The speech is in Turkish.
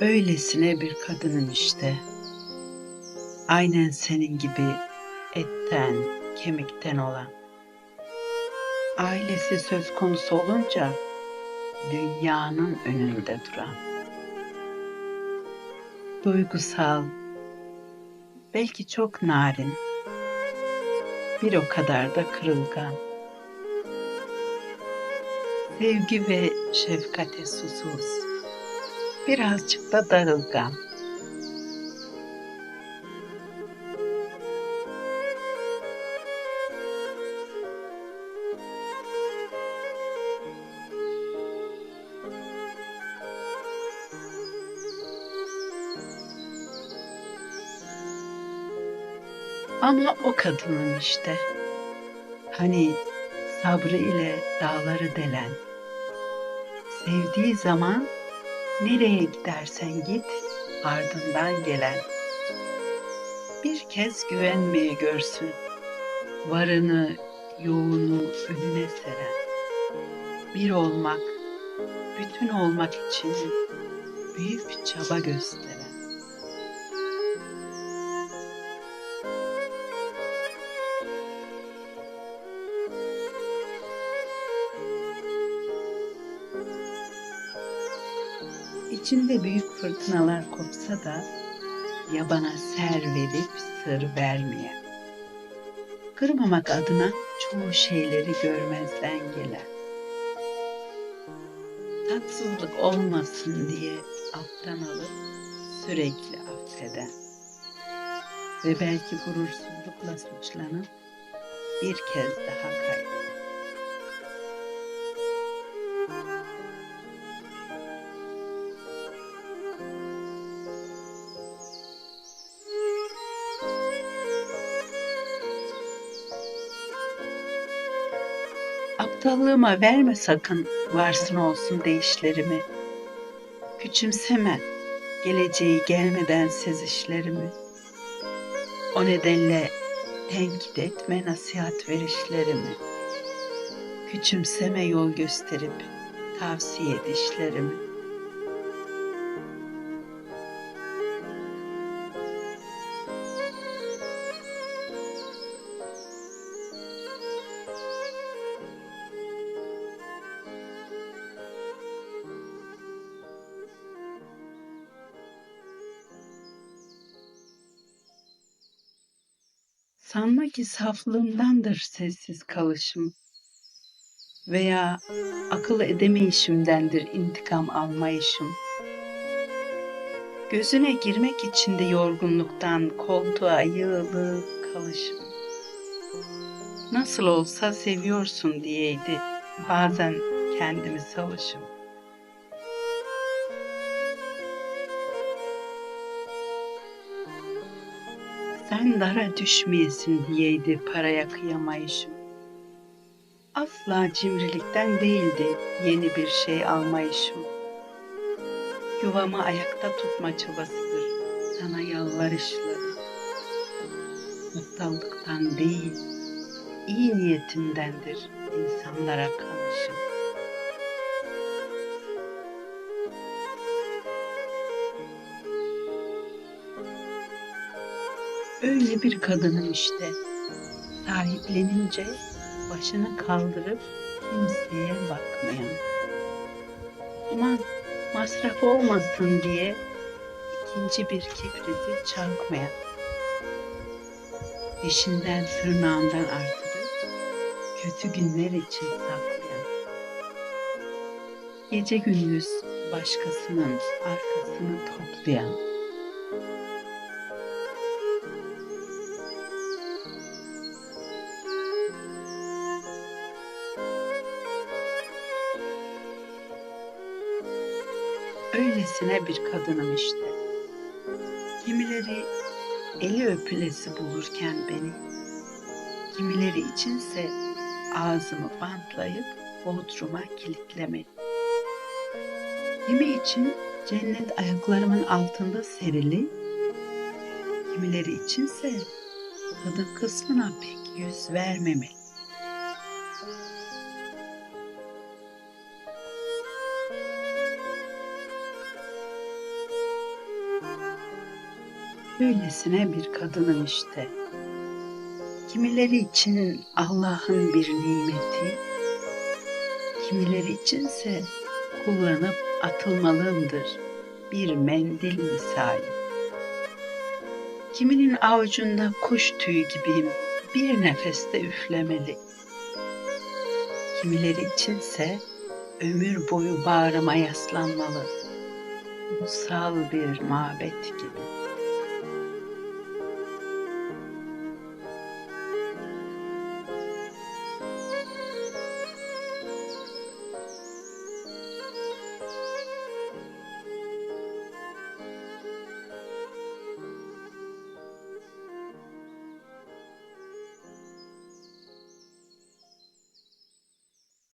Öylesine bir kadının işte. Aynen senin gibi etten, kemikten olan. Ailesi söz konusu olunca dünyanın önünde duran. Duygusal, belki çok narin, bir o kadar da kırılgan. Sevgi ve şefkate susuz, birazcık da darılgan. Ama o kadının işte. Hani sabrı ile dağları delen. Sevdiği zaman nereye gidersen git ardından gelen. Bir kez güvenmeye görsün. Varını, yoğunu önüne seren. Bir olmak, bütün olmak için büyük çaba gösteren. İçinde büyük fırtınalar kopsa da yabana ser verip sır vermeyen. Kırmamak adına çoğu şeyleri görmezden gelen. Tatsızlık olmasın diye alttan alıp sürekli affeden. Ve belki gurursuzlukla suçlanıp bir kez daha kaybeden. Aptallığıma verme sakın varsın olsun değişlerimi. Küçümseme geleceği gelmeden sezişlerimi. O nedenle tenkit etme nasihat verişlerimi. Küçümseme yol gösterip tavsiye edişlerimi. Sanma ki saflığımdandır sessiz kalışım veya akıl edemeyişimdendir intikam almayışım. Gözüne girmek için de yorgunluktan koltuğa yığılıp kalışım. Nasıl olsa seviyorsun diyeydi bazen kendimi savışım. Sen dara düşmeyesin diyeydi paraya kıyamayışım. Asla cimrilikten değildi yeni bir şey almayışım. Yuvamı ayakta tutma çabasıdır sana yalvarışlarım. Mutluluktan değil, iyi niyetimdendir insanlara kanışım. Öyle bir kadınım işte. Sahiplenince başını kaldırıp kimseye bakmayan. Aman masraf olmasın diye ikinci bir kibriti çakmayan. Dişinden tırnağından artırıp kötü günler için saklayan. Gece gündüz başkasının arkasını toplayan. Öylesine bir kadınım işte. Kimileri eli öpülesi bulurken beni, kimileri içinse ağzımı bantlayıp bodruma kilitlemeli. Kimi için cennet ayaklarımın altında serili, kimileri içinse kadın kısmına pek yüz vermemeli. Böylesine bir kadının işte. Kimileri için Allah'ın bir nimeti, kimileri içinse kullanıp atılmalındır bir mendil misali. Kiminin avucunda kuş tüyü gibiyim bir nefeste üflemeli. Kimileri içinse ömür boyu bağrıma yaslanmalı. Ulusal bir mabet gibi.